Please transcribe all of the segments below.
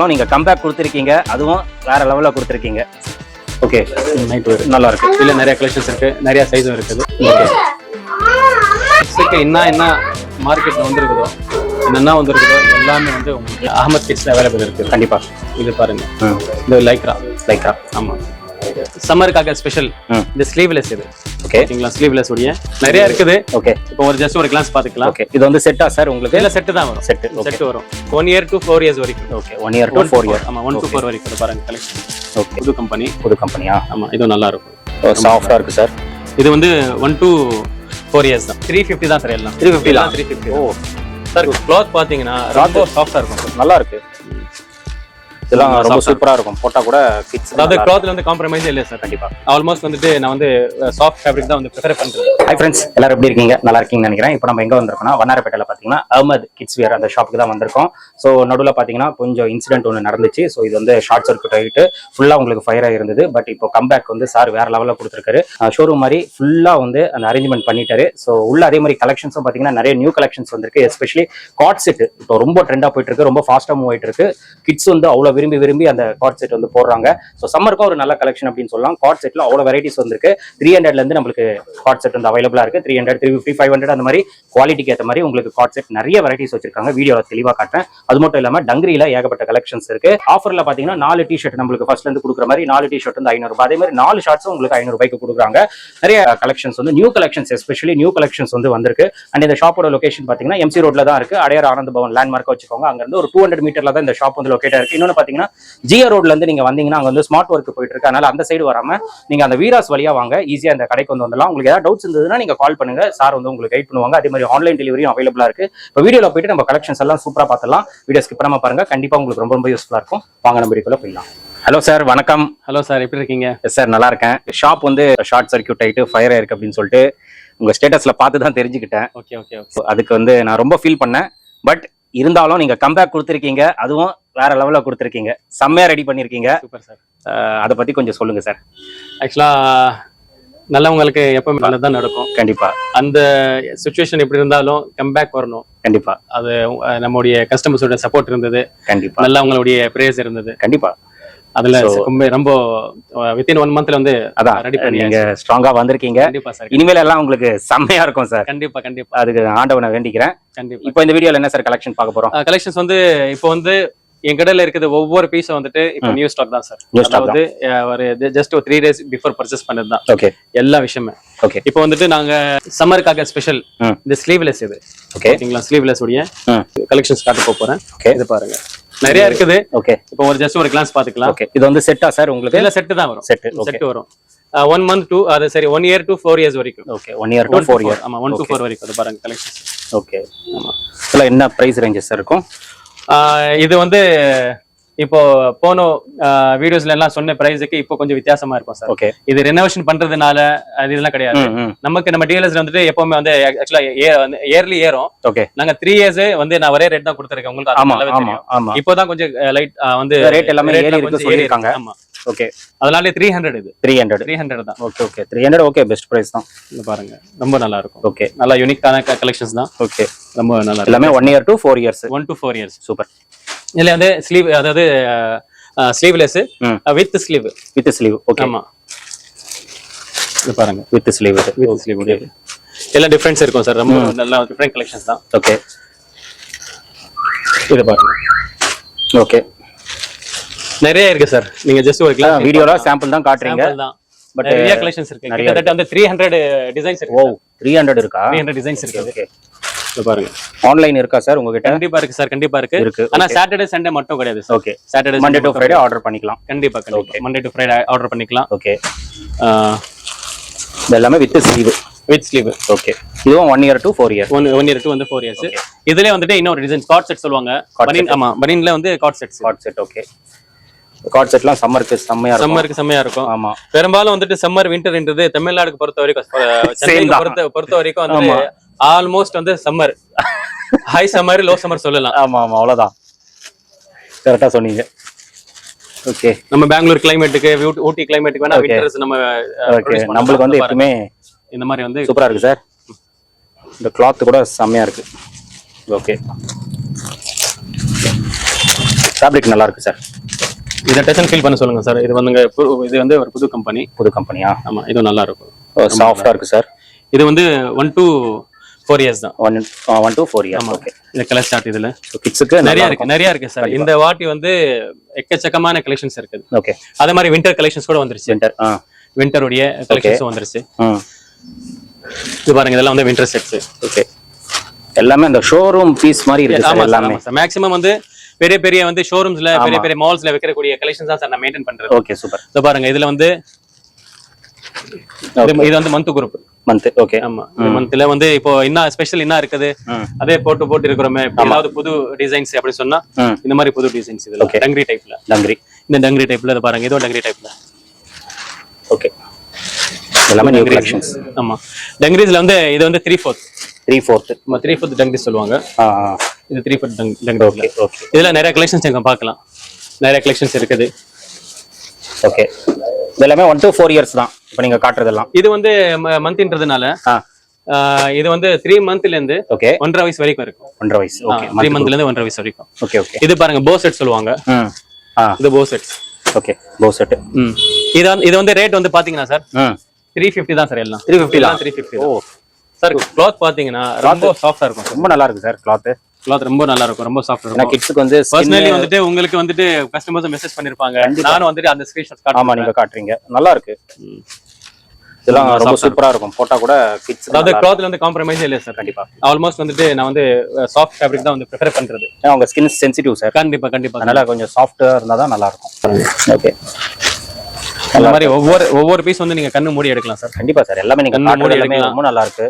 இருந்தாலும் நீங்க கம்பேக் கொடுத்துருக்கீங்க அதுவும் வேற லெவல்ல கொடுத்துருக்கீங்க. ஓகே நைட் வேர் நல்லா இருக்கு. இதுல நிறைய கலெக்ஷன்ஸ் இருக்கு. நிறைய சைஸும் இருக்குது. ஓகே கிட்ஸுக்கு என்ன என்ன மார்க்கெட்ல வந்திருக்குதோ என்னென்ன வந்திருக்குதோ எல்லாமே வந்து உங்களுக்கு அகமத் கிட்ஸ்ல அவைலபிள் இருக்குது கண்டிப்பா. இது பாருங்க. இது லைக்ரா லைக்கா ஆமா. சம்மருக்காக ஸ்பெஷல். இந்த ஸ்லீவ்லெஸ் இது. ஓகே ஓகேங்களா ஸ்லீவ்லெஸ் உடைய. நிறைய இருக்குது. ஓகே இப்போ ஒரு ஜஸ்ட் ஒரு கிளாஸ் பாத்துக்கலாம் ஓகே இது வந்து செட்டா சார் உங்களுக்கு? இதுல செட்டு தான் வரும். செட் செட் வரும். One year to four years வரைக்கும். Okay one year to four year ஆமா ஒன் டு ஃபோர் வரைக்கும். இது பாருங்க கலெக்ஷன் ஓகே புது கம்பெனி புது கம்பெனியா ஆமா இதுவும் நல்லா இருக்கும். சாஃப்டா இருக்கு சார் இது வந்து ஒன் டு ஃபோர் இயர்ஸ் தான். த்ரீ ஃபிஃப்டி தான் சார் எல்லாம். 350 தான்? த்ரீ ஃபிஃப்டி ஓ. சார் கிளாத் பாத்தீங்கன்னா ரொம்ப சாஃப்டா இருக்கும். நல்லா இருக்கு. இதெல்லாம் ரொம்ப Soft ஆ சூப்பரா இருக்கும். போட்டா கூட கிட்ஸ் அதாவது கிளாத்ல வந்து காம்ப்ரமைஸ் இல்லை சார் கண்டிப்பா. ஆல்மோஸ்ட் வந்துட்டு நான் வந்து சாஃப்ட் ஃபேப்ரிக் தான் வந்து ப்ரிஃபர் பண்றேன் ஹை ஃப்ரெண்ட்ஸ் எல்லாரும் எப்படி இருக்கீங்க? நல்லா இருக்கீங்கன்னு நினைக்கிறேன். இப்போ நம்ம எங்க வந்திருக்கோம்னா வண்ணாரப்பேட்டையில பாத்தீங்கன்னா அஹமத் கிட்ஸ் வியர் அந்த ஷாப்புக்கு தான் வந்திருக்கோம். ஸோ நடுவில் பாத்தீங்கன்னா கொஞ்சம் இன்சிடென்ட் ஒன்று நடந்துச்சு. ஸோ இது வந்து ஷார்ட் சர்க்யூட் ஆகிட்டு ஃபுல்லா உங்களுக்கு ஃபயர் ஆயிருந்தது. பட் இப்போ கம்பேக் வந்து சார் வேற லெவலில் கொடுத்துருக்காரு. ஷோரூம் மாதிரி ஃபுல்லா வந்து அந்த அரேஞ்ச்மெண்ட் பண்ணிட்டாரு. ஸோ உள்ள அதே மாதிரி கலெக்ஷன்ஸும் பாத்தீங்கன்னா நிறைய நியூ கலெக்ஷன்ஸ் வந்திருக்கு. எஸ்பெஷலி காட் செட் இப்போ ரொம்ப ட்ரெண்டா போயிட்டு இருக்கு. ரொம்ப ஃபாஸ்டா மூவ் ஆயிட்டு இருக்கு. கிட்ஸ் வந்து அவ்வளவு விரும்பி விரும்பி அந்த கார்ட் செட் வந்து போடுறாங்க. ஸோ சம்மருக்கும் ஒரு நல்ல கலெக்ஷன் அப்படின்னு சொல்லலாம். கார்ட் செட்ல அவ்வளோ வெரைட்டிஸ் வந்துருக்கு. த்ரீ ஹண்ட்ரட்ல இருந்து நம்மளுக்கு கார்ட் செட் வந்து அவைலபிளா இருக்கு. Three hundred three fifty five hundred அந்த மாதிரி குவாலிட்டிக்கு ஏற்ற மாதிரி உங்களுக்கு கார்ட் செட் நிறைய வெரைட்டிஸ் வச்சிருக்காங்க. வீடியோவில் தெளிவா காட்டுறேன். அது மட்டும் இல்லாம டங்கிரியில் ஏகப்பட்ட கலெக்ஷன்ஸ் இருக்கு. ஆஃபர்ல பாத்தீங்கன்னா நாலு டி ஷர்ட் நம்மளுக்கு ஃபர்ஸ்ட்லேருந்து கொடுக்குற மாதிரி நாலு டி ஷர்ட் வந்து ஐநூறு ரூபாய். அதே மாதிரி நாலு ஷார்ட்ஸும் உங்களுக்கு ஐநூறு ரூபாய்க்கு கொடுக்குறாங்க. நிறைய கலெக்ஷன்ஸ் வந்து new collections especially new collections வந்து வந்திருக்கு. அண்ட் இந்த ஷாப்போட லொகேஷன் பாத்தீங்கன்னா எம்சி ரோட்ல தான் இருக்கு. அடையார் ஆனந்த பவன் லேண்ட்மார்க்காக வச்சுக்கோங்க. அங்க இருந்து ஒரு டூ ஹண்ட்ரட் மீட்டர்ல தான் இந்த ஷாப் வந்து லொகேட் இருக்கு. இன்னொன்னு பாத்தீங்கன்னா ஜிஆ ரோட்ல இருந்து நீங்க வந்தீங்கன்னா அங்க வந்து ஸ்மார்ட் ஒர்க் போயிட்டு இருக்கு. அதனால அந்த சைடு வராம நீங்க அந்த வீராஸ் வழியா வாங்க. ஈஸியா இந்த கடைக்கு வந்து வந்துடலாம். உங்களுக்கு ஏதாவது டவுட்ஸ் இருந்ததுன்னா நீங்க கால் பண்ணுங்க. சார் வந்து உங்களுக்கு கைட் பண்ணுவாங்க. அதே மாதிரி ஆன்லைன் டெலிவரியும் அவைலபிளா இருக்கு. இப்போ வீடியோல போயிட்டு நம்ம கலெக்ஷன்ஸ் எல்லாம் சூப்பரா பார்த்துலாம் வீடியோ ஸ்கிப் பண்ணாம பாருங்க. கண்டிப்பா உங்களுக்கு ரொம்ப ரொம்ப யூஸ்ஃபுல்லா இருக்கும். வாங்க நம்ம வீடியோக்குள்ள போயிடலாம். ஹலோ சார் வணக்கம். ஹலோ சார் எப்படி இருக்கீங்க? எஸ் சார் நல்லா இருக்கேன். ஷாப் வந்து ஷார்ட் சர்க்யூட் ஆயிட்டு ஃபயர் ஆயிருக்கு அப்படின்னு சொல்லிட்டு உங்க ஸ்டேட்டஸ்ல பார்த்து தான் தெரிஞ்சுக்கிட்டேன். ஓகே ஓகே அதுக்கு வந்து நான் ரொம்ப ஃபீல் பண்ணேன். பட் இருந்தாலும் நீங்க கம்பேக் கொடுத்துருக்கீங்க. அதுவும் வேற லெவல்ல கொடுத்துருக்கீங்க. செம்மையா ரெடி பண்ணிருக்கீங்க. Super sir. அதை பத்தி கொஞ்சம் சொல்லுங்க சார். ஆக்சுவலா நல்லவங்களுக்கு எப்பவுமே நல்லது தான் நடக்கும். கண்டிப்பா. அந்த சுச்சுவேஷன் எப்படி இருந்தாலும் கம்பேக் வரணும். கண்டிப்பா. அது நம்முடைய கஸ்டமர்ஸோட சப்போர்ட் இருந்தது. கண்டிப்பா. நல்ல அவங்களுடைய பிரேஸ் இருந்தது. கண்டிப்பா. அதுல ரொம்ப ரொம்ப வித்தின் ஒன் மந்த்ல வந்து அதான் ரெடி பண்ணி நீங்க ஸ்ட்ராங்கா வந்திருக்கீங்க. கண்டிப்பா சார் இனிமேல் எல்லாம் உங்களுக்கு செம்மையா இருக்கும் சார் கண்டிப்பா கண்டிப்பா. அதுக்கு ஆண்டவனை வேண்டிக்கிறேன். கண்டிப்பா. இப்போ இந்த வீடியோல என்ன சார் கலெக்ஷன் பார்க்க போறோம்? கலெக்ஷன்ஸ் வந்து இப்போ வந்து என் கடையில இருக்குது ஒவ்வொரு பீஸும் வந்துட்டு இப்போ நியூ ஸ்டாக் தான் சார் அதாவது ஒரு ஜஸ்ட் ஒரு த்ரீ டேஸ் பிஃபோர் பர்ச்சேஸ் பண்ணது தான். ஓகே எல்லா விஷயமே ஓகே இப்போ வந்துட்டு நாங்க சம்மருக்காக ஸ்பெஷல். இந்த ஸ்லீவ்லெஸ் இது. ஓகே ஓகேங்களா? ஸ்லீவ்லெஸ் உடைய கலெக்ஷன்ஸ் காட்ட போறேன். ஓகே இது பாருங்க. நிறைய இருக்குது. ஓகே இப்போ ஒரு ஜஸ்ட் ஒரு கிளாஸ் பாத்துக்கலாம் ஓகே இது வந்து செட்டா சார் உங்களுக்கு? இதுல செட்டு தான் வரும். செட் செட் வரும். ஒன் மந்த் டூ அது சரி one year to four years வரைக்கும். Okay one year to four. Year ஆமா ஒன் டு ஃபோர் வரைக்கும். அது பாருங்க கலெக்ஷன்ஸ் ஓகே ஆமா. இதெல்லாம் என்ன பிரைஸ் ரேஞ்சஸ் இருக்கும்? ஆஹ் இது வந்து இப்போ போன வீடியோஸ்ல எல்லாம் சொன்ன பிரைஸுக்கு இப்போ கொஞ்சம் வித்தியாசமா இருக்கும் சார். ஓகே. இது ரெனோவேஷன் பண்றதுனால அது இதெல்லாம் கிடையாது. நமக்கு நம்ம டீலர்ஸ் வந்துட்டு எப்பவுமே வந்து ஆக்சுவலா இயர்லி ஏறும். ஓகே. நாங்க த்ரீ இயர்ஸ் வந்து நான் ஒரே ரேட் தான் கொடுத்துருக்கேன். உங்களுக்கு இப்போதான் கொஞ்சம் லைட் வந்து Rate எல்லாமே சொல்லியிருக்காங்க. ஆமா. ஓகே. அதனால த்ரீ ஹண்ட்ரட் இது. த்ரீ ஹண்ட்ரட் த்ரீ ஹண்ட்ரட் தான். Okay okay. Three hundred okay best price தான். பாருங்க. ரொம்ப நல்லா இருக்கும். ஓகே நல்லா யூனிக்கான கலெக்ஷன்ஸ் தான். ஓகே ரொம்ப நல்லா எல்லாமே one year to four years one to four years super இதுல வந்து ஸ்லீவ் அதாவது sleeveless. With sleeve with sleeve okay ஆமா. இது பாருங்க. வித் ஸ்லீவ் வித் ஸ்லீவ் எல்லாம் டிஃபரன்ஸ் இருக்கும் சார் ரொம்ப நல்லா டிஃபரெண்ட் கலெக்ஷன்ஸ் தான். ஓகே இது பாருங்க. ஓகே நிறைய இருக்கு சார் நீங்க ஜஸ்ட் ஒரு கிளாஸ் வீடியோல சாம்பிள் தான் காட்டுறீங்க. But, நிறைய கலெக்ஷன்ஸ் இருக்கு. கிட்டத்தட்ட வந்து த்ரீ ஹண்ட்ரட் டிசைன்ஸ் ஓ இருக்கு த்ரீ ஹண்ட்ரட் இருக்கா? த்ரீ ஹண்ட்ரட் டிசைன்ஸ் இருக்கு. ஓகே இது பாருங்க. ஆன்லைன் இருக்கா சார் உங்ககிட்ட? கண்டிப்பா இருக்கு சார் கண்டிப்பா இருக்கு. இருக்கு ஆனா சாட்டர்டே சண்டே மட்டும் கிடையாது sir. Okay Saturday Monday to Friday order பண்ணிக்கலாம். கண்டிப்பா கண்டிப்பா. மண்டே டு ஃப்ரைடே ஆர்டர் பண்ணிக்கலாம். ஓகே இது எல்லாமே with sleeve with sleeve okay இதுவும் one year to four year one one year to வந்து ஃபோர் இயர்ஸ் இதுலயே வந்துட்டு இன்னொரு டிசைன் காட் செட் சொல்லுவாங்க. பனின் ஆமா பனின்ல வந்து cord sets cord set okay cord செட்லாம் சம்மருக்கு செம்மையா இருக்கும். சம்மருக்கு செம்மையா இருக்கும். ஆமா. பெரும்பாலும் வந்துட்டு சம்மர் விண்டர்ன்றது தமிழ்நாடுக்கு பொறுத்த வரைக்கும். பொறுத்த பொறுத்த வரைக்கும் வந்து ஆல்மோஸ்ட் வந்து summer high summer low summer சொல்லலாம். ஆமா ஆமா அவ்வளவுதான். கரெக்டா சொன்னீங்க. ஓகே நம்ம பெங்களூர் கிளைமேட்டுக்கு ஊட்டி கிளைமேட்டுக்கு வேணா விண்டர்ஸ் நம்ம பண்ணலாம். நம்மளுக்கு வந்து. எப்பவுமே இந்த மாதிரி வந்து சூப்பரா இருக்கு சார். இந்த கிளாத் கூட செம்மையா இருக்கு. ஓகே ஃபேப்ரிக் நல்லா இருக்கு சார். இதை டச் ஃபீல் பண்ண சொல்லுங்க சார். இது வந்துங்க இது வந்து ஒரு புது கம்பெனி புது கம்பெனியா ஆமா இது நல்லா இருக்கும். சாஃப்டா இருக்கு சார். இது வந்து ஒன் to ஃபோர் இயர்ஸ் தான். One one to four years okay இந்த கலர் ஸ்டார்ட் இதுல. கிட்ஸுக்கு நிறைய இருக்கு நிறைய இருக்கு சார் இந்த வாட்டி வந்து எக்கச்சக்கமான கலெக்ஷன்ஸ் இருக்குது. ஓகே அதே மாதிரி வின்டர் கலெக்ஷன்ஸ் கூட வந்துருச்சு. வின்டர் உடைய கலெக்ஷன்ஸும் வந்துருச்சு. இது பாருங்க இதெல்லாம் வந்து வின்டர் செட்ஸ் ஓகே எல்லாமே அந்த ஷோரூம் பீஸ் மாதிரி இருக்கு சார் எல்லாமே. மேக்ஸிமம் வந்து பெரிய பெரிய வந்து ஷோரூம்ஸ்ல பெரிய பெரிய மால்ஸ்ல வைக்கக்கூடிய கலெக்ஷன்ஸ் தான் சார் நான் மெயின்டைன் பண்றது. ஓகே சூப்பர் இது பாருங்க இதுல வந்து இது வந்து மந்த் குரூப் மந்த் ஓகே ஆமா. மந்த்ல வந்து இப்போ என்ன ஸ்பெஷல் என்ன இருக்குது. அதே போட்டு போட்டு இருக்கிறோமே. ஏதாவது புது டிசைன்ஸ் அப்படி சொன்னா இந்த மாதிரி புது டிசைன்ஸ் இதுல. டங்கிரி டைப்ல டங்கிரி இந்த டங்கிரி டைப்ல இது பாருங்க. இதோ டங்கிரி டைப்ல ஓகே எல்லாமே நியூ கலெக்ஷன்ஸ் ஆமா. டங்கிரிஸ்ல வந்து இது வந்து three fourth three fourth three fourth dungarees சொல்லுவாங்க இது த்ரீ ஃபோர்த் டங்கிரிஸ்ல ஓகே ஓகே இதுல நிறைய கலெக்ஷன்ஸ் எங்க பார்க்கலாம். நிறைய கலெக்ஷன்ஸ் இருக்குது. ஓகே இது எல்லாமே ஒன் டூ ஃபோர் இயர்ஸ் தான் இப்போ நீங்க காட்டுறதெல்லாம். இது வந்து மந்த்ன்றதுனால இது வந்து த்ரீ மந்த்ல இருந்து ஓகே ஒன்றரை வயசு வரைக்கும் இருக்கும். ஒன்றரை வயசு. ஓகே த்ரீ மந்த்ல இருந்து ஒன்றரை வயசு வரைக்கும். ஓகே ஓகே இது பாருங்க போ செட் சொல்லுவாங்க. இது போ செட்ஸ் ஓகே போ செட்டு ம். இது வந்து இது வந்து ரேட் வந்து பாத்தீங்கன்னா சார் த்ரீ ஃபிஃப்டி தான் சார் எல்லாம். 350 தான்? த்ரீ ஃபிஃப்டி ஓ. சார் கிளாத் பாத்தீங்கன்னா ரொம்ப சாஃப்டா இருக்கும் ரொம்ப நல்லா இருக்கு சார் கிளாத்து கிளாத் ரொம்ப நல்லா இருக்கும் ரொம்ப சாஃப்டா இருக்கும். கிட்ஸுக்கு வந்து பர்சனலி வந்துட்டு உங்களுக்கு வந்துட்டு கஸ்டமர்ஸ் மெசேஜ் பண்ணிருப்பாங்க. நானும் வந்துட்டு அந்த ஸ்கிரீன்ஷாட் ஆமா காட்டுறேன் நீங்க காட்டுறீங்க. நல்லா இருக்கு இதெல்லாம் ரொம்ப சூப்பரா இருக்கும். போட்டா கூட கிட்ஸ் அதாவது கிளாத்ல வந்து காம்ப்ரமைஸே இல்லை சார் கண்டிப்பா. ஆல்மோஸ்ட் வந்துட்டு நான் வந்து சாஃப்ட் ஃபேப்ரிக் தான் வந்து ப்ரிஃபர் பண்றது. அவங்க ஸ்கின் சென்சிட்டிவ் சார் கண்டிப்பா கண்டிப்பா. அதனால கொஞ்சம் சாஃப்டா இருந்தா தான் நல்லா இருக்கும் ஓகே அந்த மாதிரி ஒவ்வொரு ஒவ்வொரு பீஸ் வந்து நீங்க கண்ணு மூடி எடுக்கலாம் சார் கண்டிப்பா சார் எல்லாமே நீங்க கண்ணு மூடி எடுக்கலாம். ரொம்ப நல்லா இருக்கு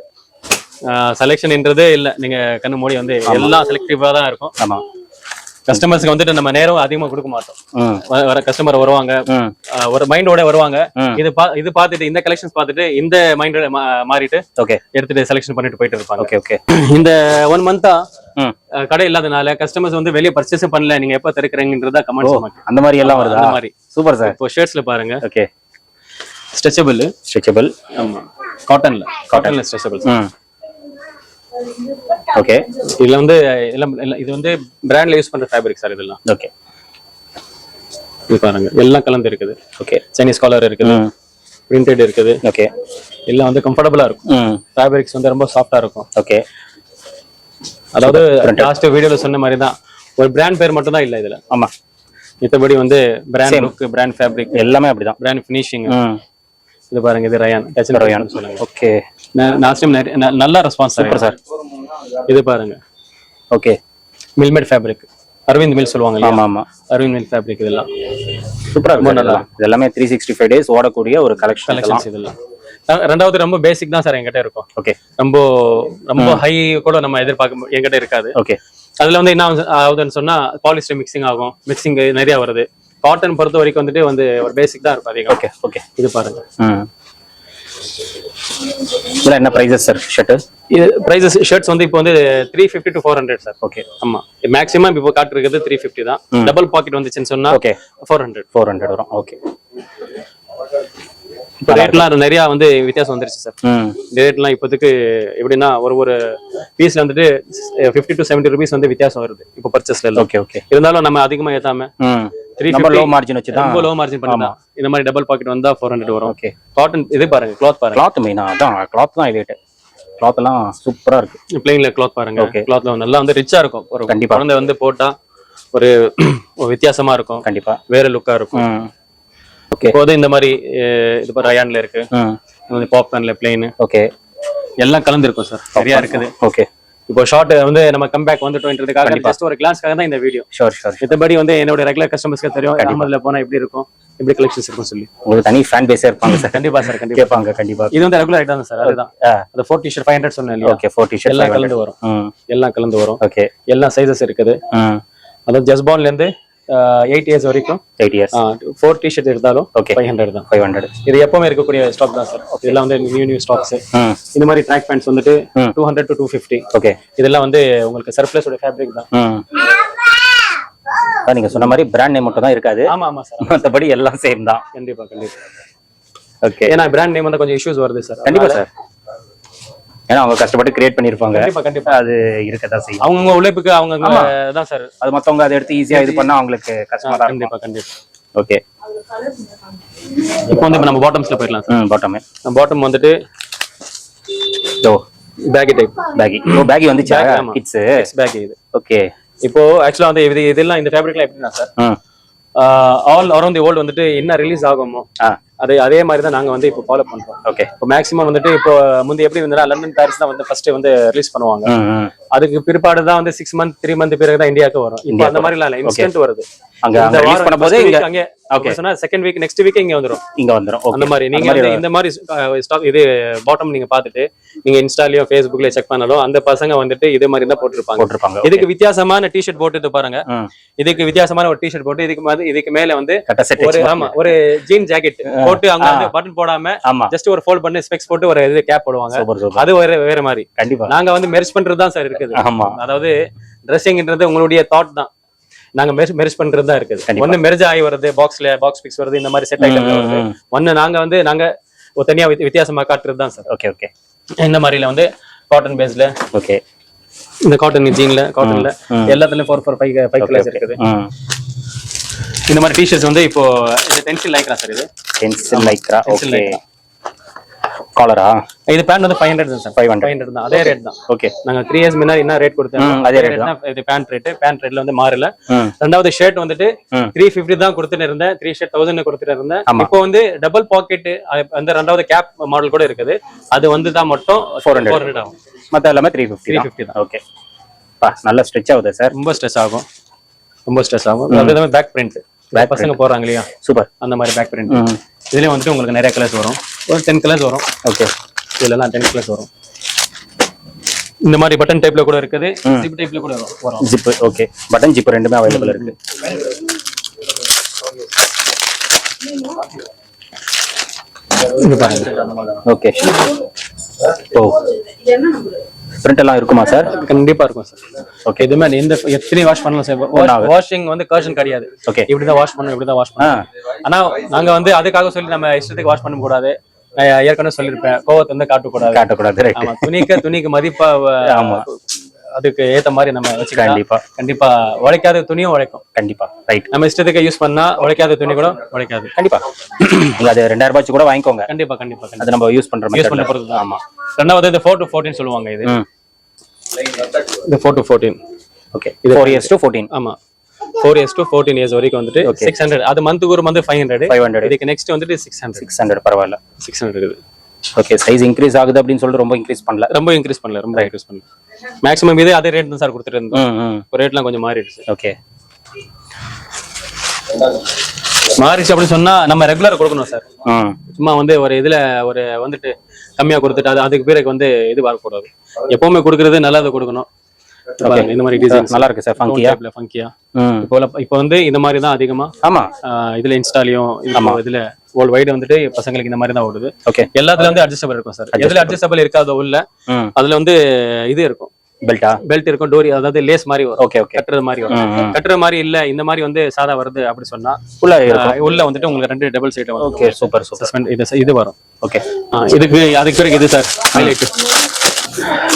செலெக்ஷன்ன்றதே இல்ல. நீங்க கண்ணு மூடி வந்து எல்லாம் செலக்டிவா தான் இருக்கும். ஆமா. கஸ்டமர்ஸ்க்கு வந்துட்டு நம்ம நேரம் அதிகமா கொடுக்க மாட்டோம். வர கஸ்டமர் வருவாங்க. ஒரு மைண்டோட வருவாங்க. இது பா இது பார்த்துட்டு இந்த கலெக்ஷன்ஸ் பார்த்துட்டு இந்த மைண்டோட மாறிட்டு ஓகே. எடுத்துட்டு செலெக்ஷன் பண்ணிட்டு போயிட்டு இருப்பாங்க. Okay okay. இந்த ஒன் மந்தா கடை இல்லாதனால கஸ்டமர்ஸ் வந்து வெளியே பர்ச்சேஸ் பண்ணல. நீங்க எப்ப திறக்கிறீங்கன்றதா கமெண்ட்ஸ் அந்த மாதிரி எல்லாம் வருதா? அந்த மாதிரி. சூப்பர் சார் இப்போ ஷர்ட்ஸ்ல பாருங்க. ஓகே. ஸ்ட்ரெச்சபிள் ஸ்ட்ரெச்சபிள் ஆமா. காட்டன்ல காட்டன்ல ஸ்ட்ரெச்சபிள் ஓகே இதுல வந்து இது வந்து பிராண்ட்ல யூஸ் பண்ற ஃபேப்ரிக் சார் இதெல்லாம். ஓகே இது பாருங்க. எல்லாம் கலந்து இருக்குது. ஓகே சைனீஸ் காலர் இருக்குது. பிரிண்டட் இருக்குது. ஓகே எல்லாம் வந்து கம்ஃபர்டபுளா இருக்கும். ஃபேப்ரிக்ஸ் வந்து ரொம்ப சாஃப்டா இருக்கும். ஓகே அதாவது லாஸ்ட் வீடியோல சொன்ன மாதிரி தான் ஒரு பிராண்ட் பேர் மட்டும் தான் இல்ல இதுல. ஆமா. மித்தபடி வந்து பிராண்ட் லுக் பிராண்ட் ஃபேப்ரிக் எல்லாமே அப்படிதான். பிராண்ட் ஃபினிஷிங் இது பாருங்க இது ரயான் டச் ரயான் சொல்லுங்க. ஓகே லாஸ்ட் டைம் நல்ல ரெஸ்பான்ஸ் சூப்பர் சார். இது பாருங்க. Okay. Mill made fabric Arvind mill சொல்லுவாங்க ஆமா ஆமா. அரவிந்த் மில் ஃபேப்ரிக் இதெல்லாம். சூப்பரா இருக்கும் நல்லா. இது எல்லாமே த்ரீ சிக்ஸ்டி ஃபைவ் டேஸ் ஓடக்கூடிய ஒரு கலெக்ஷன் கலெக்ஷன்ஸ் இதெல்லாம். ரெண்டாவது ரொம்ப பேசிக் தான் சார் என்கிட்ட இருக்கும். ஓகே. ரொம்ப ரொம்ப ஹை கூட நம்ம எதிர்பார்க்க என்கிட்ட இருக்காது. ஓகே. அதுல வந்து என்ன ஆகுது- ஆகுதுன்னு சொன்னா பாலிஸ்டர் மிக்சிங் ஆகும். மிக்சிங் நிறைய வருது. காட்டன் பொறுத்த வரைக்கும் வந்துட்டு வந்து ஒரு பேசிக் தான் அதிகம். Okay okay. இது பாருங்க. இதுல என்ன ப்ரைஸஸ் சார் ஷர்ட்டு இது பிரைசஸ் ஷர்ட்ஸ் வந்து இப்போ வந்து three fifty to four hundred sir okay ஆமா. மேக்ஸிமம் இப்போ காட்டுறது த்ரீ ஃபிஃப்டி தான். டபுள் பாக்கெட் வந்துச்சுன்னு சொன்னா okay four hundred four hundred வரும். ஓகே இப்போ ரேட்லாம் நிறைய வந்து வித்தியாசம் வந்துருச்சு சார் ரேட்லாம் இப்போதைக்கு எப்படின்னா ஒரு ஒரு பீஸ்ல வந்துட்டு ஃபிஃப்டி டு செவன்டி ருபீஸ் வந்து வித்தியாசம் வருது இப்போ பர்ச்சேஸ்ல ஓகே ஓகே இருந்தாலும் நம்ம அதிகமா ஏத்தாம ம். த்ரீ நம்ம லோ மார்ஜின் வச்சு தான். லோ மார்ஜின் பண்ணலாம் இந்த மாதிரி டபுள் பாக்கெட் வந்தா ஃபோர் ஹண்ட்ரட் வரும். ஓகே காட்டன் இது பாருங்க கிளாத் பாருங்க. கிளாத் மெயினா அதான் கிளாத் தான் ஹைலைட் கிளாத் எல்லாம் சூப்பரா இருக்கு. பிளெயின்ல கிளாத் பாருங்க. Okay. கிளாத்ல நல்லா வந்து ரிச்சா இருக்கும். ஒரு கண்டிப்பா. குழந்தை வந்து போட்டா ஒரு வித்தியாசமா இருக்கும். கண்டிப்பா. வேற லுக்கா இருக்கும். ஓகே இப்போது இந்த மாதிரி இது பாரு ரயான்ல இருக்கு. பாப்கார்ன்ல பிளெயின் ஓகே எல்லாம் கலந்துருக்கும் சார் நிறைய இருக்குது. ஓகே இப்போ ஷார்ட் வந்து நம்ம கம்பேக் வந்துட்டோன்றதுக்காக ஜஸ்ட் ஒரு கிளாஸ்க்காக தான் இந்த வீடியோ ஷோர் ஷோர் மத்தபடி வந்து என்னோட ரெகுலர் கஸ்டமர்ஸ்க்கு தெரியும் அகமதுல போனா எப்படி இருக்கும் எப்படி கலெக்ஷன்ஸ் இருக்கும் சொல்லி. உங்களுக்கு தனி ஃபேன் பேஸே இருப்பாங்க சார் கண்டிப்பா சார் கண்டிப்பா. கேட்பாங்க கண்டிப்பா. இது வந்து ரெகுலர் ஐட்டம் சார் அதுதான். அந்த four T shirt five hundred சொன்னேன் ஓகே ஃபோர் டிஷர்ட் எல்லாம் கலந்து வரும். எல்லாம் கலந்து வரும். ஓகே எல்லா சைஸஸ் இருக்குது. ம். அதாவது ஜஸ்பான்ல இருந்து எயிட் இயர்ஸ் வரைக்கும் eight years four T shirt எடுத்தாலும் Okay. ஃபைவ் ஹண்ட்ரட் தான். ஃபைவ் ஹண்ட்ரட் இது எப்பவுமே இருக்கக்கூடிய ஸ்டாக் தான் சார் இதெல்லாம் வந்து நியூ நியூ ஸ்டாக்ஸ் இந்த மாதிரி ட்ராக் பேண்ட்ஸ் வந்துட்டு. Two hundred to two fifty okay இதெல்லாம் வந்து உங்களுக்கு சர்ப்ளஸ் உடைய ஃபேப்ரிக் தான். நீங்க சொன்ன மாதிரி பிராண்ட் நேம் மட்டும் தான் இருக்காது. ஆமா ஆமா சார் மற்றபடி எல்லாம் சேம் தான். கண்டிப்பா கண்டிப்பா. ஓகே ஏன்னா பிராண்ட் நேம் வந்து கொஞ்சம் இஷ்யூஸ் வருது சார் கண்டிப்பா சார் ஏன்னா அவங்க கஷ்டப்பட்டு கிரியேட் பண்ணிருப்பாங்க கண்டிப்பா அது இருக்கதான் செய்யும். அவங்க உழைப்புக்கு அவங்க. தான் சார். அது மத்தவங்க அதை எடுத்து ஈஸியா இது பண்ணா அவங்களுக்கு கஷ்டமா தான் கண்டிப்பா கண்டிப்பா. ஓகே இப்போ வந்து இப்ப நம்ம பாட்டம்ஸ்ல போயிடலாம் சார். பாட்டமே பாட்டம் வந்துட்டு ஓ பேக்கி டைப் பேகி ஓ பேகி வந்துச்சா. கிட்ஸ் பேக் இது. ஓகே இப்போ ஆக்சுவலா வந்து இது இதெல்லாம் இந்த ஃபேப்ரிக்லாம் எப்படின்னா sir? All around the world வந்துட்டு என்ன ரிலீஸ் ஆகுமோ? அதே அதே மாதிரி தான் நாங்க வந்து இப்போ ஃபாலோ பண்றோம். ஓகே இப்போ மேக்ஸிமம் வந்துட்டு இப்போ முந்தி எப்படி வந்து லண்டன் பாரிஸ் தான் வந்து ஃபர்ஸ்ட் வந்து ரிலீஸ் பண்ணுவாங்க. அதுக்கு பிற்பாடு தான் வந்து சிக்ஸ் மந்த் த்ரீ மந்த் பிறகு தான் இந்தியாவுக்கு வரும். இப்போ அந்த மாதிரி இல்ல இன்ஸ்டன்ட் வருது. அங்க ரிலீஸ் பண்ணும்போது இங்க அங்கே Okay. சொன்னா செகண்ட் வீக் நெக்ஸ்ட் வீக் இங்க வந்துரும். இங்க வந்துரும். அந்த ஓகே மாதிரி நீங்க இந்த மாதிரி ஸ்டாக் இது பாட்டம் நீங்க பார்த்துட்டு நீங்க இன்ஸ்டாலயோ ஃபேஸ்புக்லயோ செக் பண்ணாலும் அந்த பசங்க வந்துட்டு இதே மாதிரி தான் போட்டிருப்பாங்க. போட்டிருப்பாங்க. இதுக்கு வித்தியாசமான டிஷர்ட் போட்டு பாருங்க. இதுக்கு வித்தியாசமான ஒரு டிஷர்ட் போட்டு இதுக்கு இதுக்கு மேல வந்து ஒரு ஆமா ஒரு ஜீன் ஜாக்கெட் போட்டு அங்க வந்து பட்டன் போடாம ஜஸ்ட் ஒரு ஃபோல்ட் பண்ணி ஸ்பெக்ஸ் போட்டு ஒரு இது கேப் போடுவாங்க. அது வேற வேற மாதிரி. கண்டிப்பா. நாங்க வந்து மெர்ஜ் பண்றது தான் சார் இருக்குது. ஆமா. அதாவது ட்ரெஸ்ஸிங்ன்றது உங்களுடைய தாட் தான். நாங்க மெர்ஜ் மெர்ஜ் பண்றது தான் இருக்குது. ஒன்னு மெர்ஜ் ஆகி வருது பாக்ஸ்ல பாக்ஸ் பிக்ஸ் வருது இந்த மாதிரி செட் ஐட்டம் வருது. ஒன்னு நாங்க வந்து நாங்க ஒரு தனியா வித்தி- வித்தியாசமா காட்டுறது தான் சார் ஓகே ஓகே. இந்த மாதிரில வந்து காட்டன் பேஸ்ல ஓகே. இந்த காட்டன் ஜீன்ல காட்டன்ல. எல்லாத்துலயும் four four five five colours இருக்குது. இந்த மாதிரி டிஷர்ட்ஸ் வந்து இப்போ இது டென்சில் லைக்ரா சார் இது. Pencil lycra okay. காலரா இது பேண்ட் வந்து ஃபைவ் ஹண்ட்ரட் தான் சார் 500. ஃபைவ் ஹண்ட்ரட் தான். அதே ரேட் தான். ஓகே நாங்க த்ரீ இயர்ஸ் முன்னாடி என்ன ரேட் கொடுத்தோம்? அதே rate தான். இது பேண்ட் ரேட் பேண்ட் ரேட்ல வந்து மாறல. ரெண்டாவது ஷர்ட் வந்துட்டு. த்ரீ ஃபிஃப்டி தான் கொடுத்துட்டு இருந்தேன். த்ரீ ஷர்ட் தௌசண்ட் கொடுத்துட்டு இருந்தேன். இப்போ வந்து டபுள் பாக்கெட் அந்த ரெண்டாவது கேப் மாடல் கூட இருக்குது. அது வந்து தான் மட்டும் 400. ஃபோர் ஹண்ட்ரட் ஆகும். மத்த எல்லாமே த்ரீ ஃபிஃப்டி 350 தான். ஓகே பா நல்லா ஸ்ட்ரெச் ஆகுது சார் ரொம்ப ஸ்ட்ரெஸ் ஆகும். ரொம்ப ஸ்ட்ரெஸ் ஆகும். அதே பேக் பிரிண்ட் Back பசங்க போறாங்க இல்லையா சூப்பர். அந்த மாதிரி பேக் பிரிண்ட் இதுலயும் வந்துட்டு உங்களுக்கு நிறைய கலர்ஸ் வரும். ஒரு டென் கலர்ஸ் வரும். ஓகே. இதுலலாம் டென் கலர்ஸ் வரும். இந்த மாதிரி பட்டன் டைப்ல கூட இருக்குது. ஜிப் டைப்ல கூட வரும். ஜிப்பு ஓகே பட்டன் ஜிப் ரெண்டுமே அவைலபிள் இருக்கு. ஓகே ஓ பிரிண்ட் எல்லாம் இருக்குமா சார் கண்டிப்பா இருக்கும் சார் ஓகே இல்ல. எந்த எத்தனை வாஷ் பண்ணலாம் சார் வாஷிங் வந்து கர்ஷன் கிடையாது. ஓகே இப்படிதான் வாஷ் பண்ணணும் இப்படிதான் வாஷ் பண்ணணும். ஆனா நாங்க வந்து அதுக்காக சொல்லி நம்ம இஷ்டத்துக்கு வாஷ் பண்ண கூடாது ஏற்கனவே சொல்லியிருப்பேன். கோவத்தை வந்து காட்டக்கூடாது. காட்டக்கூடாது துணிக்கு துணிக்கு மதிப்பா ஆமா. அதுக்கு ஏத்த மாதிரி நம்ம வச்சுக்கலாம் கண்டிப்பா. கண்டிப்பா உழைக்காத துணியும் உழைக்கும். கண்டிப்பா. ரைட் நம்ம இஷ்டத்துக்கு யூஸ் பண்ணா உழைக்காத துணி கூட உழைக்காது. கண்டிப்பா. நீங்க அது ரெண்டாயிரம் ரூபாய்க்கு கூட வாங்கிக்கோங்க. கண்டிப்பா கண்டிப்பா அது நம்ம யூஸ் பண்ற யூஸ் பண்ண பொறுத்து ஆமா. ரெண்டாவது இந்த ஃபோர் டு ஃபோர்டீன் சொல்லுவாங்க இது. ம். இந்த four to fourteen okay four years to fourteen ஆமா. Four years to fourteen years வரைக்கும் வந்துட்டு சிக்ஸ் ஹண்ட்ரட் அது மந்த்துக்கு ஒரு month five hundred five hundred இதுக்கு நெக்ஸ்ட் வந்துட்டு சிக்ஸ் ஹண்ட்ரட் சிக்ஸ் ஹண்ட்ரட் பரவாயில்ல. சிக்ஸ் ஹண்ட்ரட் இது. ஓகே சைஸ் இன்க்ரீஸ் ஆகுது அப்படின்னு சொல்லிட்டு ரொம்ப இன்க்ரீஸ் பண்ணல. ரொம்ப இன்க்ரீஸ் பண்ணல ரொம்ப இன்க்ரீஸ் பண்ணல. மேக்ஸிமம் இதே அதே ரேட் தான் சார் கொடுத்துட்டு இருந்தோம். ரேட்லாம் கொஞ்சம் மாறிடுச்சு. ஓகே மாறிடுச்சு அப்படின்னு சொன்னா நம்ம ரெகுலர் கொடுக்கணும் சார் சும்மா வந்து ஒரு இதுல ஒரு வந்துட்டு கம்மியா கொடுத்துட்டு அது அதுக்கு பிறகு வந்து இது வரக்கூடாது. எப்பவுமே கொடுக்கறது நல்லது கொடுக்கணும். இந்த மாதிரி டிசைன்ஸ் நல்லா இருக்கு சார் ஃபங்கியா ஃபங்கியா இப்போ இப்போ வந்து இந்த மாதிரி தான் அதிகமா ஆமா. இதுல இன்ஸ்டாலையும் இதுல வேர்ல்ட் வைடு வந்துட்டு பசங்களுக்கு இந்த மாதிரி தான் ஓடுது. ஓகே எல்லாத்துல வந்து அட்ஜஸ்டபிள் இருக்கும் சார் எதுல அட்ஜஸ்டபிள் இருக்காதோ உள்ள அதுல வந்து இது இருக்கும். பெல்ட்டா பெல்ட் இருக்கும் டோரி அதாவது லேஸ் மாதிரி வரும். ஓகே ஓகே கட்டுறது மாதிரி வரும். கட்டுற மாதிரி இல்ல இந்த மாதிரி வந்து சாதா வருது அப்படி சொன்னா ஆஹ் உள்ள வந்துட்டு உங்களுக்கு ரெண்டு டபுள் சைட் வரும். ஓகே சூப்பர் சூப்பர் சஸ்பெண்ட் இது இது வரும். ஓகே இதுக்கு அதுக்கு பிறகு இது sir highlight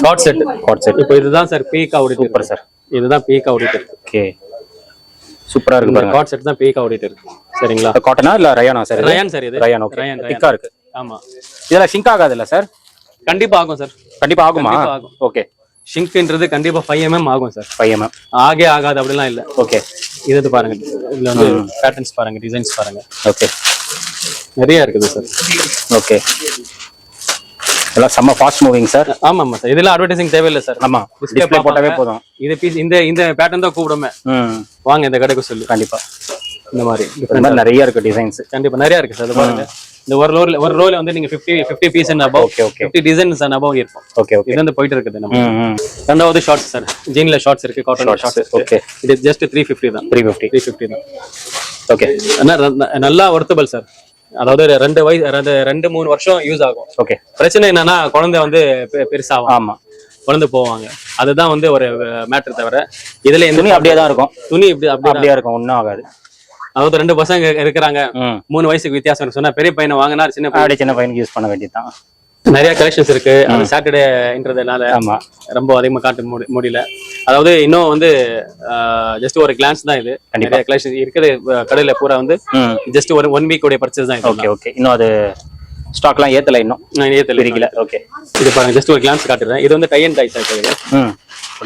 cord set hot set இப்போ இதுதான் சார் பீக் ஆடிட்டர் சூப்பர் சார் இதுதான் பீக் ஆடிட்டர் ஓகே சூப்பரா இருக்கு பாருங்க. காட் செட் தான் பீக் ஆடிட்டர் சரிங்களா? காட்டனா இல்ல ரயானா சார். ரயான் சார் இது. Rayon okay rayon. திக்கா இருக்கு. ஆமா. இதெல்லாம் ஷிங்க் ஆகாதுல்ல சார் கண்டிப்பா ஆகும் சார் கண்டிப்பா ஆகுமா? ஆகும். ஓகே ஷிங்க்ன்றது கண்டிப்பா ஃபைவ் எம்எம் ஆகும் சார் ஃபைவ் எம்எம் ஆகே ஆகாது அப்படிலாம் இல்ல. ஓகே இது இது பாருங்க. இதுல வந்து பேட்டர்ன்ஸ் பாருங்க டிசைன்ஸ் பாருங்க. ஓகே நிறைய இருக்குது சார் ஓகே எல்லாம் செம்ம ஃபாஸ்ட் மூவிங் சார் ஆமா ஆமா சார் இதெல்லாம் அட்வர்டைசிங் தேவையில்லை சார் ஆமா டிஸ்ப்ளே போட்டாவே. போதும். இது பீஸ் இந்த இந்த பேட்டர்ன் தான் கூப்பிடுமே. வாங்க இந்த கடைக்கு சொல்லு. கண்டிப்பா. இந்த மாதிரி. இந்த மாதிரி நிறைய இருக்கு டிசைன்ஸ் கண்டிப்பா நிறைய இருக்கு சார் பாருங்க. இந்த ஒரு ரோல் ஒரு ரோல வந்து நீங்க 50 50 piece and above okay okay 50 designs and above இருக்கும். ஓகே ஓகே இது வந்து போயிட்டு இருக்குது நம்ம. ரெண்டாவது ஷார்ட்ஸ் சார் ஜீன்ல ஷார்ட்ஸ் இருக்கு காட்டன் ஷார்ட்ஸ் ஓகே இது ஜஸ்ட் த்ரீ ஃபிஃப்டி தான். த்ரீ ஃபிஃப்டி த்ரீ ஃபிஃப்டி தான். ஓகே நல்லா ஒர்த்தபிள் சார் அதாவது ரெண்டு வயசு ரெண்டு மூணு வருஷம் யூஸ் ஆகும். ஓகே பிரச்சனை என்னன்னா குழந்தை வந்து பெருசாகும் ஆமா. குழந்தை போவாங்க. அதுதான் வந்து ஒரு மேட்டர் தவிர இதுல துணி அப்படியே தான் இருக்கும். துணி இப்படி அப்படி அப்படியே இருக்கும் ஒன்றும் ஆகாது. அதாவது ரெண்டு பசங்க இருக்கிறாங்க. மூணு வயசுக்கு வித்தியாசம் சொன்னா பெரிய பையனை வாங்கினா சின்ன பையன் சின்ன பையனுக்கு யூஸ் பண்ண வேண்டியதுதான். நிறைய கலெக்ஷன்ஸ் இருக்கு. அது சாட்டர்டேன்றதுனால ஆமா. ரொம்ப அதிகமா காட்ட முடி- முடியல. அதாவது இன்னும் வந்து ஜஸ்ட் ஒரு கிளான்ஸ் தான் இது. நிறைய கலெக்ஷன் இருக்குது. கடையில பூரா வந்து ஜஸ்ட் ஒரு ஒன் வீக் உடைய பர்ச்சேஸ் தான் ஓகே ஓகே. இன்னும் அது ஸ்டாக்லாம் ஏத்தல இன்னும்? நான் ஏத்தல பிரிக்கல. ஓகே. இது பாருங்க ஜஸ்ட் ஒரு கிளான்ஸ் காட்டுறேன் இது வந்து டை அண்ட் டை சார் ம்.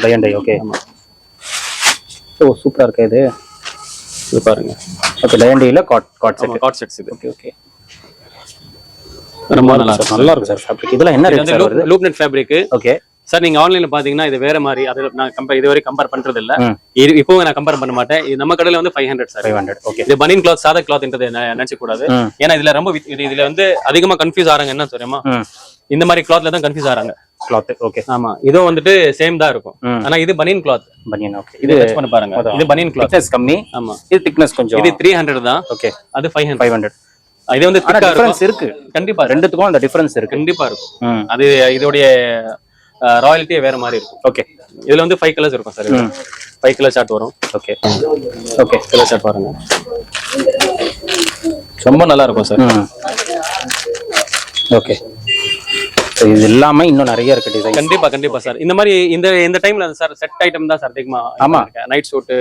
Tie and tie okay. ஆமா. ஓ சூப்பரா இருக்கு இது. இது பாருங்க. Okay tie and டைல cord cord set cord sets இது. Okay okay. ரொம்ப நல்லா இருக்கும் நல்லா இருக்கும் சார் ஃபேப்ரிக் இதெல்லாம் என்ன ரேட் சார் வருது? Loop net fabric okay sir நீங்க ஆன்லைன்ல பாத்தீங்கன்னா இது வேற மாதிரி அது நான் கம்பேர் இதுவரை கம்பேர் பண்றது இல்ல இப்போ நான் கம்பேர் பண்ண மாட்டேன். இது நம்ம கடையில வந்து five hundred sir. Five hundred okay இது பனியன் கிளாத் சாதா கிளாத்ன்றது நினைச்ச கூடாது. ஏன்னா இதுல ரொம்ப இதுல வந்து அதிகமா கன்ஃபியூஸ் ஆறாங்க. என்ன தெரியுமா? இந்த மாதிரி கிளாத்ல தான் கன்ஃபியூஸ் ஆறாங்க. கிளாத் ஓகே ஆமா. இதுவும் வந்துட்டு சேம் தான் இருக்கும். ஆனா இது பனியன் கிளாத் பனியன் ஓகே இது டச் பண்ண பாருங்க. இது பனியன் கிளாத் கம்மி. ஆமா. இது திக்னஸ் கொஞ்சம். இது த்ரீ ஹண்ட்ரட் தான். ஓகே அது ஃபைவ் ஹண்ட்ரட் ஃபைவ் ஹண்ட்ரட் இது வந்து திக்கா டிஃபரன்ஸ் இருக்கு. கண்டிப்பா. ரெண்டுத்துக்கும் அந்த டிஃபரன்ஸ் இருக்கு. கண்டிப்பா இருக்கும். அது இதோடைய ராயல்ட்டியே வேற மாதிரி இருக்கும். ஓகே இதுல வந்து ஃபைவ் கலர்ஸ் இருக்கும் சார் ஃபைவ் கலர் சார்ட் வரும். ஓகே ஓகே கலர் சார்ட் பாருங்க. ரொம்ப நல்லா இருக்கும் சார் ம். ஓகே இது இல்லாம இன்னும் நிறைய இருக்கு டிசைன் கண்டிப்பா கண்டிப்பா சார் இந்த மாதிரி இந்த இந்த டைம்ல சார் செட் ஐட்டம் தான் சார் அதிகமா ஆமா. நைட் சூட்டு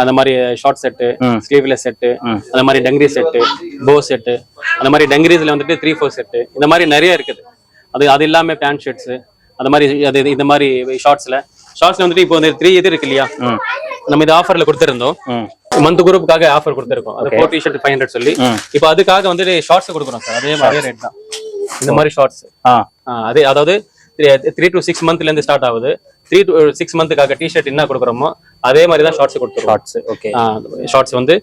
அந்த மாதிரி ஷார்ட் செட்டு. Sleeveless set. அந்த மாதிரி டங்கரி செட்டு போ செட்டு அந்த மாதிரி டங்கரிஸ்ல வந்துட்டு த்ரீ ஃபோர் செட்டு இந்த மாதிரி நிறைய இருக்குது. அது அது இல்லாம பேண்ட் ஷர்ட்ஸ் அந்த மாதிரி அது இந்த மாதிரி ஷார்ட்ஸ்ல ஷார்ட்ஸ்ல வந்துட்டு இப்போ வந்து த்ரீ இது இருக்கு இல்லையா? நம்ம இது ஆஃபர்ல கொடுத்துருந்தோம். மந்த் குரூப்புக்காக ஆஃபர் கொடுத்துருக்கோம். அது ஃபோர் டிஷர்ட் ஃபைவ் ஹண்ட்ரட் சொல்லி. இப்போ அதுக்காக வந்துட்டு ஷார்ட்ஸ் கொடுக்குறோம் சார் அதே அதே ரேட் தான். இந்த மாதிரி ஷார்ட்ஸ் அதே அதாவது த்ரீ டு சிக்ஸ் மந்த்ல இருந்து ஸ்டார்ட் ஆகுது. த்ரீ டு சிக்ஸ் மந்த்துக்காக டிஷர்ட் என்ன கொடுக்குறோமோ அதே மாதிரி தான் ஷார்ட்ஸ் கொடுத்துருவோம். ஷார்ட்ஸ் ஓகே ஷார்ட்ஸ் வந்து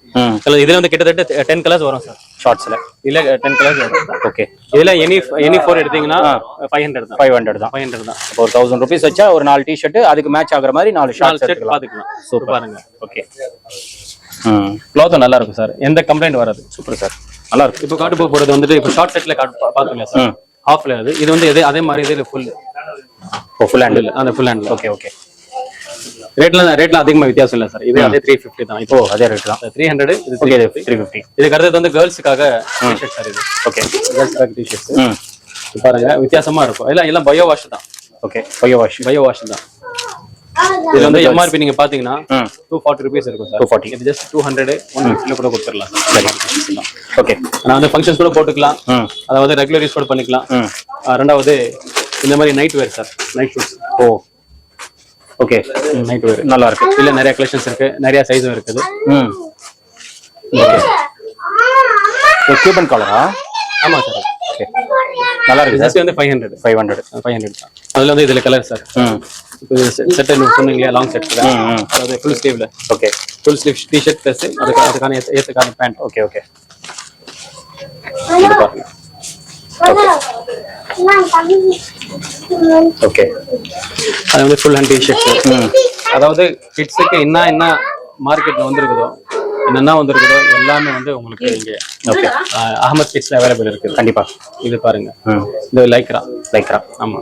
இதுல வந்து கிட்டத்தட்ட டென் கலர்ஸ் வரும் சார் ஷார்ட்ஸ்ல இல்ல டென் கலர்ஸ் வரும். ஓகே இதுல எனி எனி ஃபோர் எடுத்தீங்கன்னா ஃபைவ் ஹண்ட்ரட் தான். ஃபைவ் ஹண்ட்ரட் தான். ஃபைவ் ஹண்ட்ரட் தான். ஒரு தௌசண்ட் ருபீஸ் வச்சா ஒரு நாலு டிஷர்ட் அதுக்கு மேட்ச் ஆகுற மாதிரி நாலு செட் எடுத்துக்கலாம். பாத்துக்கலாம். சூப்பர் பாருங்க. ஓகே ம். கிளாத்தும் நல்லா இருக்கும் சார் எந்த கம்ப்ளைண்ட் வராது. சூப்பர் சார் நல்லா இருக்கு. இப்போ காட்டு போக போறது வந்துட்டு இப்போ ஷார்ட் செட்ல காட்டு பாத்துக்கல சார் ஹாஃப்ல அது. இது வந்து எது அதே மாதிரி இது ஃபுல் ஓ ஃபுல் ஹேண்டில் அந்த ஃபுல் ஹேண்ட்ல ஓகே ஓகே ரேட்ல ரேட்ல அதிகமா வித்தியாசம் இல்ல சார் இது அதே த்ரீ ஃபிஃப்டி தான். இப்போ அதே ரேட் தான். த்ரீ ஹண்ட்ரட் இது ஓகே 350. த்ரீ ஃபிஃப்டி இதுக்கு அடுத்தது வந்து கேர்ள்ஸுக்காக டிஷர்ட் சார் இது. ஓகே கேர்ள்ஸுக்காக டிஷர்ட்ஸ் ம். பாருங்க வித்தியாசமா இருக்கும். எல்லாம் எல்லாம் பயோ வாஷ் தான். Okay bio wash bio wash தான். இதுல வந்து எம்ஆர்பி நீங்க பாத்தீங்கன்னா டூ ஃபார்ட்டி ருபீஸ் இருக்கும் சார். 240. இது ஜஸ்ட் டூ ஹண்ட்ரட் ஒன் ஃபிஃப்டில கூட கொடுத்துடலாம் ஓகே நான் வந்து ஃபங்க்ஷன்ஸ் கூட போட்டுக்கலாம். ம் அதாவது ரெகுலர் யூஸ் கூட பண்ணிக்கலாம். ரெண்டாவது இந்த மாதிரி night wear sir. Night suits ஓ. ஓகே நைட் வேர் நல்லா இருக்கு. இல்ல நிறைய கலெக்ஷன்ஸ் இருக்கு. நிறைய சைஸும் இருக்குது. ம். ஓகே கியூபன் காலரா ஆமா சார். ஓகே நல்லா இருக்கு சார். ஜஸ்ட் வந்து five hundred five hundred five hundred அதுல வந்து இதுல கலர் சார். ம் இப்போ செட் சொன்னீங்க இல்லையா லாங் செட் அதாவது full ஸ்லீவ்ல okay full sleeve T shirt plus அதுக்கு அதுக்கான ஏத்துக்கான பேண்ட் ஓகே ஓகே ஓகே அது வந்து ஃபுல் ஹேண்ட் டிஷர்ட்ஸ் அதாவது கிட்ஸுக்கு என்ன என்ன மார்க்கெட்ல வந்திருக்குதோ என்னென்ன வந்திருக்குதோ எல்லாமே வந்து உங்களுக்கு இங்க. ஓகே அகமத் கிட்ஸ்ல அவைலபிள் இருக்குது கண்டிப்பா. இது பாருங்க. இது லைக்ரா. லைக்ரா. ஆமா.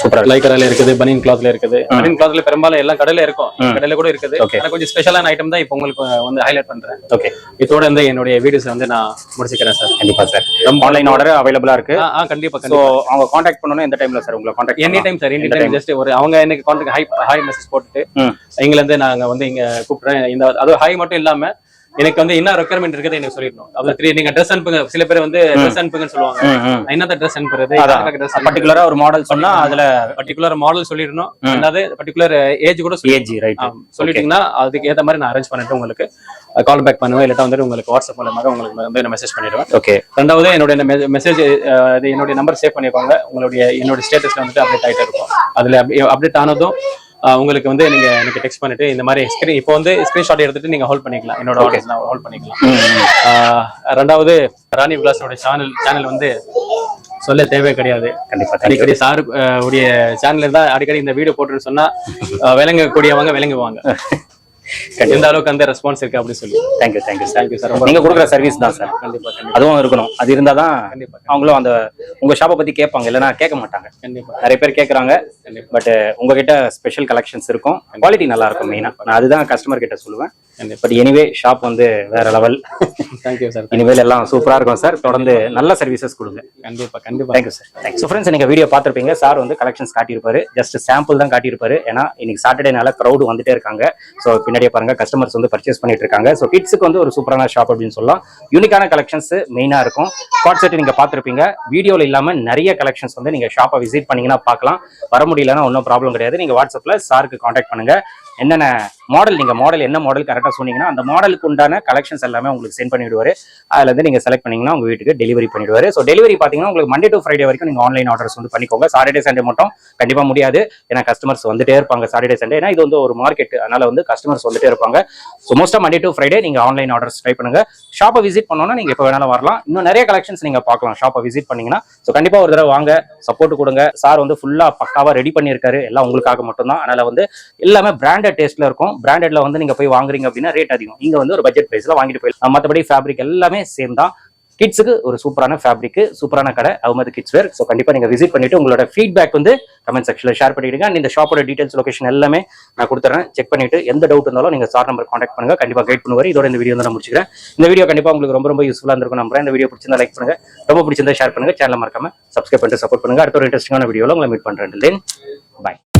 சூப்பரா இருக்கு. லைக்ரால இருக்குது பனியன் கிளாத்ல இருக்குது. பனியன் கிளாத்ல பெரும்பாலும் எல்லா கடையில இருக்கும். கடையில கூட இருக்குது. ஆனா கொஞ்சம் ஸ்பெஷலான ஐட்டம் தான் இப்போ உங்களுக்கு வந்து ஹைலைட் பண்றேன். ஓகே இதோட வந்து என்னுடைய வீடியோஸ் வந்து நான் முடிச்சுக்கிறேன் சார் கண்டிப்பா சார் ஆன்லைன் ஆர்டர் அவைலபிளா இருக்கு. ஆ கண்டிப்பா கண்டிப்பா. அவங்க காண்டாக்ட் பண்ணணும் எந்த டைம்ல சார் உங்களை contact any time sir any time just ஒரு அவங்க எனக்கு கான்டாக்ட் ஹை ஹாய் மெசேஜ் போட்டுட்டு எங்களை இருந்து நாங்க வந்து இங்க கூப்பிடுறேன். இந்த அதுவும் ஹாய் மட்டும் இல்லாம எனக்கு வந்து என்ன ரெக்குயர்மெண்ட் இருக்குது எனக்கு சொல்லிடணும். அதுல த்ரீ நீங்க ட்ரெஸ் அனுப்புங்க சில பேர் வந்து ட்ரெஸ் அனுப்புங்கன்னு சொல்லுவாங்க. நான் என்னத்த ட்ரெஸ் அனுப்புறது? பர்டிகுலரா ஒரு மாடல் சொன்னா அதுல பர்டிகுலர் மாடல் சொல்லிடணும். அதாவது பர்டிகுலர் ஏஜ் கூட ஏஜி ரைட் சொல்லிட்டீங்கன்னா அதுக்கு ஏத்த மாதிரி நான் அரேஞ்ச் பண்ணிட்டு உங்களுக்கு கால் பேக் பண்ணுவேன். இல்லாட்டா வந்துட்டு உங்களுக்கு வாட்ஸ்அப் மூலமாக உங்களுக்கு வந்து நான் மெசேஜ் பண்ணிடுவேன். ஓகே ரெண்டாவது என்னுடைய மெசேஜ் என்னுடைய நம்பர் சேவ் பண்ணிக்கோங்க உங்களுடைய என்னுடைய ஸ்டேட்டஸ்ல வந்துட்டு அப்டேட் ஆயிட்டே இருக்கும். அதுல அப்டேட் ஆனதும் உங்களுக்கு வந்து நீங்க எனக்கு டெக்ஸ்ட் பண்ணிட்டு இந்த மாதிரி ஸ்கிரீன் இப்போ வந்து ஸ்கிரீன்ஷாட் எடுத்துட்டு நீங்க ஹோல்ட் பண்ணிக்கலாம். என்னோட ஆடியன்ஸ் ஹோல்ட் பண்ணிக்கலாம். ரெண்டாவது ராணி விலாஸோட சேனல் சேனல் வந்து சொல்ல தேவை கிடையாது. கண்டிப்பா அடிக்கடி சார் உடைய சேனல்ல தான் அடிக்கடி இந்த வீடியோ போட்டுன்னு சொன்னா விளங்கக்கூடியவங்க விளங்குவாங்க. எந்த அளவுக்கு அந்த ரெஸ்பான்ஸ் இருக்கு அப்படின்னு சொல்லி. தேங்க்யூ தேங்க்யூ தேங்க்யூ சார் நீங்க கொடுக்குற சர்வீஸ் தான் சார் கண்டிப்பா அதுவும் இருக்கணும். அது இருந்தால் தான் அவங்களும் அந்த உங்க ஷாப்பை பத்தி கேட்பாங்க. இல்லைன்னா கேட்க மாட்டாங்க. கண்டிப்பா. நிறைய பேர் கேட்குறாங்க. பட் உங்ககிட்ட ஸ்பெஷல் கலெக்ஷன்ஸ் இருக்கும். குவாலிட்டி நல்லா இருக்கும் மெயினாக நான் அதுதான் கஸ்டமர் கிட்ட சொல்லுவேன். பட் எனிவே ஷாப் வந்து வேற லெவல் தேங்க்யூ சார் இனிமேல் எல்லாம் சூப்பரா இருக்கும் சார் தொடர்ந்து நல்ல சர்வீசஸ் கொடுங்க. கண்டிப்பா கண்டிப்பா. Thank you sir thanks friends நீங்க வீடியோ பார்த்துருப்பீங்க. சார் வந்து கலெக்ஷன்ஸ் காட்டியிருப்பாரு. ஜஸ்ட் சாம்பிள் தான் காட்டியிருப்பாரு. ஏன்னா இன்னைக்கு சாட்டர்டேனால க்ரௌடு வந்துட்டே இருக்காங்க. ஸோ நிறைய பாருங்க. கஸ்டமர்ஸ் வந்து பர்ச்சேஸ் பண்ணிட்டு இருக்காங்க. ஸோ கிட்ஸுக்கு வந்து ஒரு சூப்பரான ஷாப் அப்படின்னு சொல்லலாம். யூனிக்கான கலெக்ஷன்ஸ் மெயினா இருக்கும். காட் செட் நீங்க பார்த்துருப்பீங்க. வீடியோல இல்லாம நிறைய கலெக்ஷன்ஸ் வந்து நீங்க ஷாப்பை விசிட் பண்ணீங்கன்னா பார்க்கலாம். வர முடியலன்னா ஒன்றும் ப்ராப்ளம் கிடையாது. நீங்க வாட்ஸ்அப்ல சாருக்கு காண்டாக்ட் பண்ணுங்க. என்னென்ன மாடல் நீங்கள் மாடல் என்ன மாடல் கரெக்டாக சொன்னீங்கன்னா அந்த மாடலுக்கு உண்டான கலெக்ஷன்ஸ் எல்லாமே உங்களுக்கு சென்ட் பண்ணிவிடுவார். அதுலேருந்து நீங்கள் செலக்ட் பண்ணிங்கன்னா உங்கள் வீட்டுக்கு டெலிவரி பண்ணிவிடுவார். ஸோ டெலிவரி பார்த்தீங்கன்னா உங்களுக்கு மண்டே டு ஃப்ரைடே வரைக்கும் நீங்கள் ஆன்லைன் ஆர்டர்ஸ் வந்து பண்ணிக்கோங்க. சாட்டர்டே சண்டே மட்டும் கண்டிப்பாக முடியாது. ஏன்னா கஸ்டமர்ஸ் வந்துட்டே இருப்பாங்க சாட்டர்டே சண்டே ஏன்னா இது வந்து ஒரு மார்க்கெட் அதனால் வந்து கஸ்டமர்ஸ் வந்துட்டே இருப்பாங்க. ஸோ மோஸ்ட்டாக மண்டே டு ஃப்ரைடே நீங்கள் ஆன்லைன் ஆர்டர்ஸ் ட்ரை பண்ணுங்கள் ஷாப்பை விசிட் பண்ணோன்னா நீங்கள் எப்போ வேணாலும் வரலாம். இன்னும் நிறைய கலெக்ஷன்ஸ் நீங்கள் பார்க்கலாம். ஷாப்பை விசிட் பண்ணிங்கன்னா ஸோ கண்டிப்பாக ஒரு தடவை வாங்க. சப்போர்ட் கொடுங்க. சார் வந்து ஃபுல்லாக பக்காவாக ரெடி பண்ணியிருக்காரு. எல்லாம் உங்களுக்காக மட்டும்தான். அதனால் வந்து எல்லாமே பிராண்டட் டேஸ்ட்ல இருக்கும். பிராண்டட்ல வந்து நீங்க போய் வாங்குறீங்க அப்படின்னா ரேட் அதிகம். இங்க வந்து ஒரு பட்ஜெட் பிரைஸ்ல வாங்கிட்டு போயிடலாம். மற்றபடி ஃபேப்ரிக் எல்லாமே சேம் தான். கிட்ஸுக்கு ஒரு சூப்பரான ஃபேப்ரிக் சூப்பரான கடை. அவமது கிட்ஸ் வேர் ஸோ கண்டிப்பா நீங்க விசிட் பண்ணிட்டு உங்களோட ஃபீட்பேக் வந்து கமெண்ட் செக்ஷன்ல ஷேர் பண்ணிடுங்க. இந்த ஷாப்போட டீடைல்ஸ் லொகேஷன் எல்லாமே நான் கொடுத்துறேன். செக் பண்ணிட்டு எந்த டவுட் இருந்தாலும் நீங்க சார் நம்பர் காண்டாக்ட் பண்ணுங்க. கண்டிப்பா கைட் பண்ணுவார். இதோட இந்த வீடியோ வந்து நான் முடிச்சுக்கிறேன். இந்த வீடியோ கண்டிப்பா உங்களுக்கு ரொம்ப ரொம்ப யூஸ்ஃபுல்லா இருந்திருக்கும் நம்புறேன். இந்த வீடியோ பிடிச்சிருந்தா லைக் பண்ணுங்க. ரொம்ப பிடிச்சிருந்தா ஷேர் பண்ணுங்க. சேனல் மறக்காம சப்ஸ்கிரைப் பண்ணிட்டு சப்போர்ட் பண்ணுங்க. அடுத்த ஒரு இன்ட்ரெஸ்டிங்கான வீடியோவில் உங்களை மீட் பண்றேன். தென்